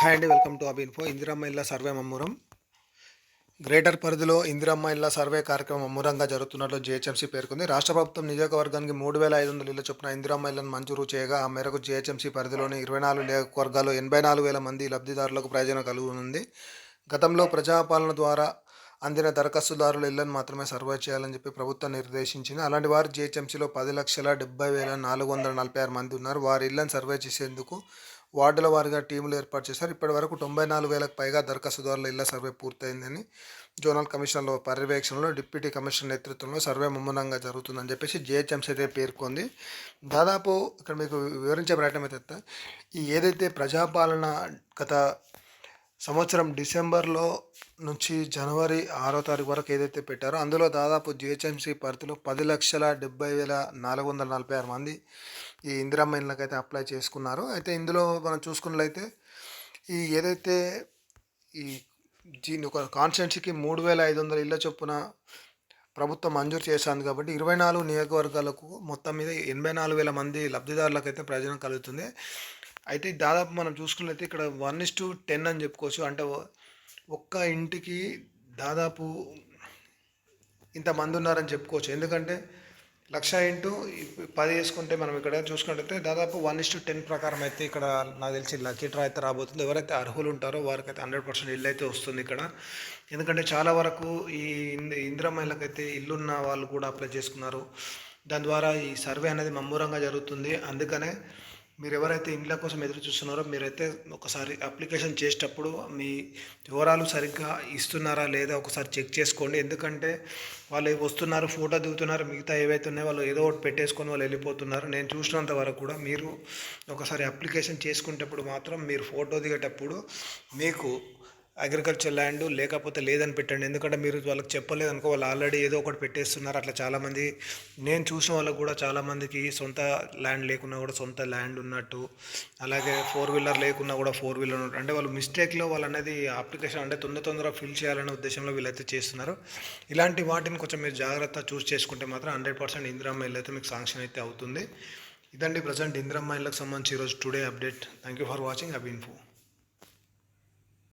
Hi అండి welcome to అబిన్ఫో Indiramma ఇళ్ళ survey మమ్మూరం. Greater పరిధిలో ఇందిరమ్మ ఇళ్ళ సర్వే కార్యక్రమం ముమ్మరంగా జరుగుతున్నట్లు జిహెచ్ఎంసీ పేర్కొంది. రాష్ట్ర ప్రభుత్వం నియోజకవర్గానికి మూడు వేల ఐదు వందల ఇళ్ళ చొప్పున ఇందిరమ్మ ఇళ్ళను మంజూరు చేయగా ఆ మేరకు జిహెచ్ఎంసీ పరిధిలోని ఇరవై నాలుగు నియోజకవర్గాల్లో ఎనభై నాలుగు వేల మంది లబ్ధిదారులకు ప్రయోజనం కలుగునుంది. గతంలో ప్రజాపాలన ద్వారా అందిన దరఖాస్తుదారుల ఇళ్ళను మాత్రమే సర్వే చేయాలని చెప్పి ప్రభుత్వం నిర్దేశించింది. అలాంటి వారు జిహెచ్ఎంసీలో పది లక్షల డెబ్బై వేల నాలుగు వందల నలభై ఆరు మంది ఉన్నారు. వారి ఇళ్ళను సర్వే చేసేందుకు వార్డుల వారీగా టీములు ఏర్పాటు చేశారు. ఇప్పటి వరకు తొంభై నాలుగు వేలకు పైగా దరఖాస్తుదారుల ఇళ్ళ సర్వే పూర్తయిందని జోనల్ కమిషనర్ల పర్యవేక్షణలో డిప్యూటీ కమిషనర్ నేతృత్వంలో సర్వే ముమ్మనంగా జరుగుతుందని చెప్పేసి జిహెచ్ఎంసీ అయితే పేర్కొంది. దాదాపు ఇక్కడ మీకు వివరించే ప్రయత్నం అయితే ఈ ఏదైతే ప్రజాపాలన గత సంవత్సరం డిసెంబర్లో నుంచి జనవరి ఆరో తారీఖు వరకు ఏదైతే పెట్టారో అందులో దాదాపు జిహెచ్ఎంసీ పరిధిలో పది లక్షల డెబ్బై వేల నాలుగు వందల నలభై ఆరు మంది ఈ ఇందిరమ్మ ఇళ్ళకి అయితే అప్లై చేసుకున్నారు. అయితే ఇందులో మనం చూసుకున్నట్లయితే ఈ ఏదైతే ఈ దీని ఒక కాన్స్టిట్యున్సీకి మూడు వేల ఐదు వందల ఇళ్ళ చొప్పున ప్రభుత్వం మంజూరు చేశాను కాబట్టి ఇరవై నాలుగు నియోజకవర్గాలకు మొత్తం మీద ఎనభై నాలుగు వేల మంది లబ్ధిదారులకు అయితే ప్రయోజనం కలుగుతుంది. అయితే దాదాపు మనం చూసుకున్నట్లయితే ఇక్కడ వన్ ఇస్ టు టెన్ అని చెప్పుకోవచ్చు. అంటే ఒక్క ఇంటికి దాదాపు ఇంతమంది ఉన్నారని చెప్పుకోవచ్చు. ఎందుకంటే లక్ష ఇంటూ పది వేసుకుంటే మనం ఇక్కడ చూసుకున్నట్టయితే దాదాపు వన్ ఇస్ టు టెన్ ప్రకారం అయితే ఇక్కడ నాకు తెలిసి లక్కీ డ్రా అయితే రాబోతుంది. ఎవరైతే అర్హులు ఉంటారో వారికైతే హండ్రెడ్ పర్సెంట్ ఇల్లు అయితే వస్తుంది ఇక్కడ. ఎందుకంటే చాలా వరకు ఈ ఇందిరమ్మలకైతే ఇల్లున్న వాళ్ళు కూడా అప్లై చేసుకున్నారు. దాని ద్వారా ఈ సర్వే అనేది మమ్మూరంగా జరుగుతుంది. అందుకనే మీరు ఎవరైతే ఇండ్ల కోసం ఎదురు చూస్తున్నారో మీరైతే ఒకసారి అప్లికేషన్ చేసేటప్పుడు మీ వివరాలు సరిగ్గా ఇస్తున్నారా లేదా ఒకసారి చెక్ చేసుకోండి. ఎందుకంటే వాళ్ళు వస్తున్నారు ఫోటో దిగుతున్నారు మిగతా ఏవైతే ఉన్నాయో వాళ్ళు ఏదో ఒకటి పెట్టేసుకొని వాళ్ళు వెళ్ళిపోతున్నారు. నేను చూసినంత వరకు కూడా మీరు ఒకసారి అప్లికేషన్ చేసుకునేటప్పుడు మాత్రం మీరు ఫోటో దిగేటప్పుడు మీకు అగ్రికల్చర్ ల్యాండ్ లేకపోతే లేదని పెట్టండి. ఎందుకంటే మీరు వాళ్ళకి చెప్పలేదు అనుకో వాళ్ళు ఆల్రెడీ ఏదో ఒకటి పెట్టేస్తున్నారు. అట్లా చాలామంది నేను చూసిన వాళ్ళకు కూడా చాలామందికి సొంత ల్యాండ్ లేకున్నా కూడా సొంత ల్యాండ్ ఉన్నట్టు అలాగే ఫోర్ వీలర్ లేకున్నా కూడా ఫోర్ వీలర్ ఉన్నట్టు. అంటే వాళ్ళు మిస్టేక్లో వాళ్ళు అనేది అప్లికేషన్ అంటే తొందర తొందరగా ఫిల్ చేయాలనే ఉద్దేశంలో వీళ్ళైతే చేస్తున్నారు. ఇలాంటి వాటిని కొంచెం మీరు జాగ్రత్త చూస్ చేసుకుంటే మాత్రం హండ్రెడ్ పర్సెంట్ ఇందిరమ్మ ఇల్లు అయితే మీకు శాంక్షన్ అయితే అవుతుంది. ఇదండి ప్రజెంట్ ఇందిరమ్మ ఇళ్ళకి సంబంధించి ఈరోజు today update. Thank you for watching. AB Info.